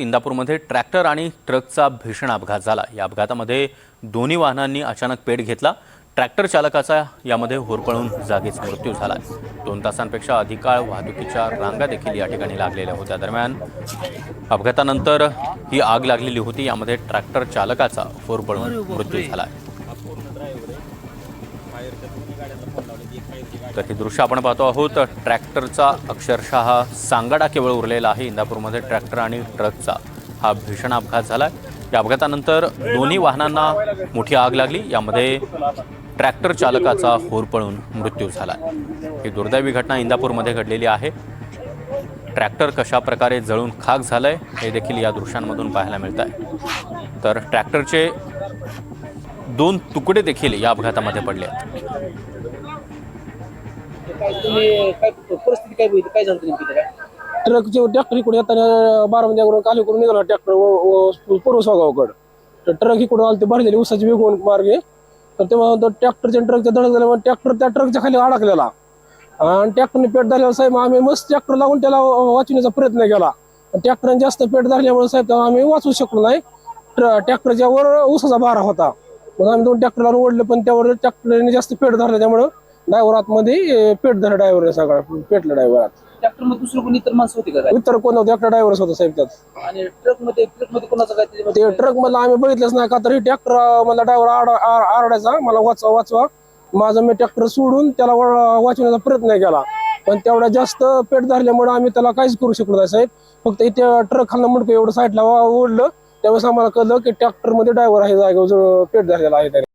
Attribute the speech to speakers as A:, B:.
A: इंदापूरमध्ये tractor आणि ट्रकचा भीषण अपघात झाला. या अपघातामध्ये दोन्ही वाहनांनी अचानक पेट घेतला. ट्रॅक्टर चालकाचा यामध्ये होरपळून जागीच मृत्यू झाला. दोन तासांपेक्षा अधिक काळ वाहतुकीच्या रांगा देखील या ठिकाणी लागलेल्या होत्या. दरम्यान अपघातानंतर ही आग लागलेली होती. यामध्ये ट्रॅक्टर चालकाचा होरपळून मृत्यू झाला. तर हे दृश्य आपण पाहतो आहोत. ट्रॅक्टरचा अक्षरशः सांगाडा केवळ उरलेला आहे. इंदापूरमध्ये ट्रॅक्टर आणि ट्रकचा हा भीषण अपघात झाला या अपघातानंतर दोन्ही वाहनांना मोठी आग लागली. यामध्ये ट्रॅक्टर चालकाचा होरपळून मृत्यू झाला. ही दुर्दैवी घटना इंदापूरमध्ये घडलेली आहे. ट्रॅक्टर कशा प्रकारे जळून खाक झालं आहे हे देखील या दृश्यांमधून पाहायला मिळत आहे तर ट्रॅक्टरचे दोन तुकडे देखील या अपघातामध्ये पडले आहेत.
B: काय तुम्ही काय परिस्थिती काय बघितली काय झालं नेमकी काय
C: ट्रकचे ट्रॅक्टर इकडे येताना बारामतीकडून खाली करून निघाला ट्रॅक्टर पूर्व स्वागावकडं तर ट्रक इकडून आले ते भरलेले उसाचे वेगवून मार्गे. तर तेव्हा ट्रॅक्टरच्या ट्रकच्या धडक झाल्यामुळे ट्रॅक्टर त्या ट्रकच्या खाली अडकलेला. आणि ट्रॅक्टरने पेट झाल्यावर साहेब आम्ही मस्त ट्रॅक्टर लावून त्याला वाचवण्याचा प्रयत्न केला. ट्रॅक्टरने जास्त पेट झाल्यामुळे साहेब आम्ही वाचवू शकलो नाही. ट्र- ट्रॅक्टरच्या वर उसाचा बारा होता. मग आम्ही दोन ट्रॅक्टर लावून ओढले पण त्यावर ट्रॅक्टरने जास्त पेट धरलं त्यामुळं ड्रायव्हर आतमध्ये पेट धरलं ड्रायव्हर सगळं. पेटलं ड्रायव्हर आत.
B: ट्रॅक्टरमध्ये दुसरं कोणी इतर माणसं होती का काय?
C: इतर कोण नव्हते एकटा होता साहेब त्यात.
B: आणि ट्रकमध्ये ट्रकमध्ये कोणाचं काय त्याच्यामध्ये?
C: ते ट्रक मला आम्ही बघितलंच नाही का तरी ट्रॅक्टर मला ड्रायव्हर आरडायचा मला वाचवा वाचवा. माझं मी ट्रॅक्टर सोडून त्याला वा- वाचवण्याचा प्रयत्न केला. पण तेवढा जास्त पेट धरल्यामुळे आम्ही त्याला काहीच करू शकलो नाही साहेब. फक्त इथे ट्रक खालनं मुंडकं एवढं साईडला ओढलं. त्यावेळेस आम्हाला कळलं की ट्रॅक्टरमध्ये ड्रायव्हर आहे जागेवर पेट झालेला आहे त्याने.